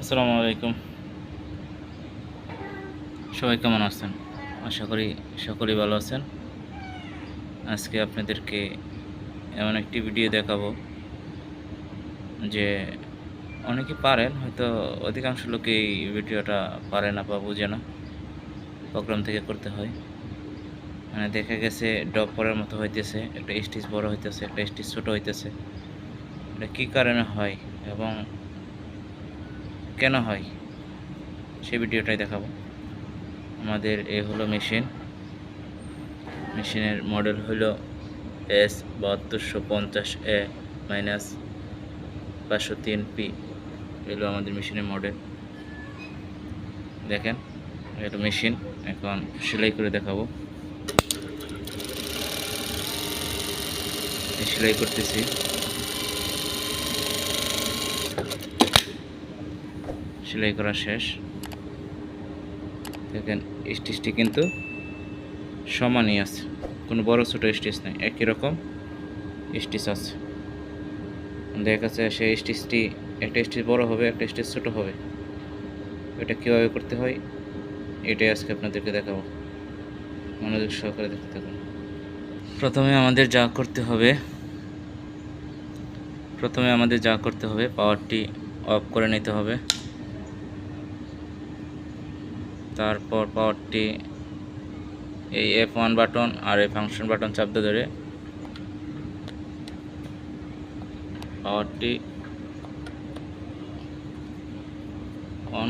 আসসালামু আলাইকুম। সবাই কেমন আছেন? আশা করি সকলেই ভালো আছেন। আজকে আপনাদেরকে এমন একটি ভিডিও দেখাবো যে অনেকে পারেন, হয়তো অধিকাংশ লোকে লোকেই ভিডিওটা পারে না বা বুঝে না। প্রোগ্রাম থেকে করতে হয়। মানে দেখা গেছে ডব পরের মতো হইতেছে, একটা স্টিচ বড় হইতেছে, একটা স্টিচ ছোটো হইতেছে। এটা কী কারণে হয় এবং কেন হয়? সে ভিডিওটাই দেখাবো। আমাদের এ হলো মেশিন। মেশিনের মডেল হলো এস বাহাত্তরশো পঞ্চাশ এ মাইনাস পাঁচশো তিন পি। এগুলো আমাদের মেশিনের মডেল। দেখেন এটা মেশিন। এখন সেলাই করে দেখাবো। সেলাই করতেছি। সেলাই করা শেষ। দেখেন, স্টিচটি কিন্তু সমানই আছে। কোনো বড় ছোটো স্টিচ নেই, একই রকম স্টিচ আছে। দেখা যাচ্ছে সেই স্টিচটি, একটা স্টিচ বড় হবে, একটা স্টিচ ছোট হবে। এটা কীভাবে করতে হয়, এটাই আজকে আপনাদেরকে দেখাবো। মনোযোগ সহকারে দেখতে থাকুন। প্রথমে আমাদের যা করতে হবে, প্রথমে আমাদের যা করতে হবে পাওয়ারটি অফ করে নিতে হবে। তারপর পাওয়ারটি এই এফ ওয়ান বাটন আর এই ফাংশন বাটন চাপতে ধরে পাওয়ারটি অন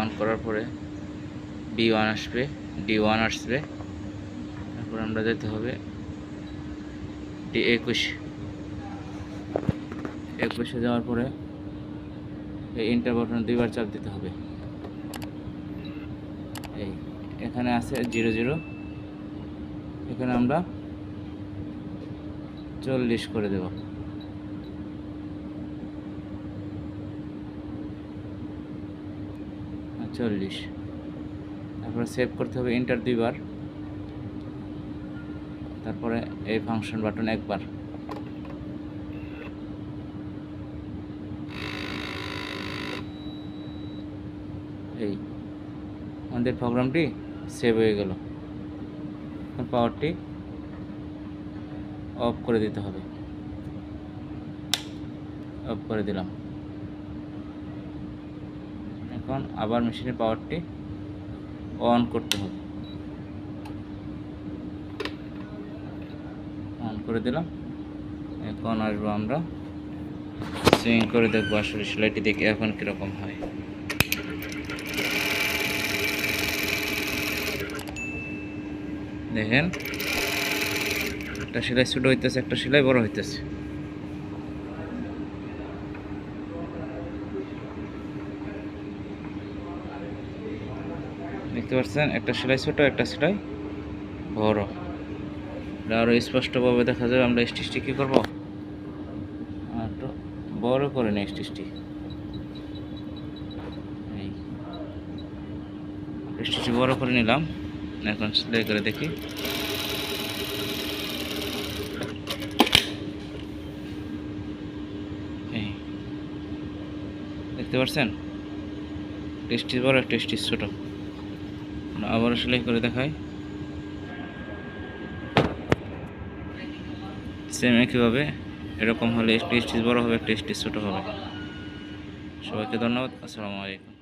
অন করার পরে বি ওয়ান আসবে ডি ওয়ান আসবে। তারপর আমরা যেতে হবে ডি একুশ। একুশে যাওয়ার পরে এই ইন্টার বাটন দুইবার চাপ দিতে হবে এই এখানে আছে জিরো জিরো। এখানে আমরা চল্লিশ করে দেব। চল্লিশ। তারপরে সেভ করতে হবে ইন্টার দুইবার। তারপরে এই ফাংশন বাটন একবার। এই আমাদের প্রোগ্রামটি সেভ হয়ে গেল। পাওয়ারটি অফ করে দিতে হবে। অফ করে দিলাম। এখন আবার মেশিনের পাওয়ারটি অন করতে হবে। অন করে দিলাম। এখন আসব আমরা। সুইং করে দেখব আসলে সেলাইটি দেখে এখন কীরকম হয়। দেখেন, একটা সেলাই ছোটো হইতেছে, একটা সেলাই বড় হইতেছে। দেখতে পাচ্ছেন, একটা সেলাই ছোট, একটা সেলাই বড়। এটা আরও স্পষ্টভাবে দেখা যাবে, আমরা স্টিচটি কী করব? একটু বড় করে নিই স্টিচটি। স্টিচটি বড় করে নিলাম। এখন সেলাই করে দেখি। দেখতে পাচ্ছেন টেস্টি, বড় টেস্টি ছোট। আবারও সেলাই করে দেখাই। সেম একইভাবে, এরকম হলে একটি স্টিচ বড় হবে একটি স্টিচ ছোট হবে। সবাইকে ধন্যবাদ, আসসালামু আলাইকুম।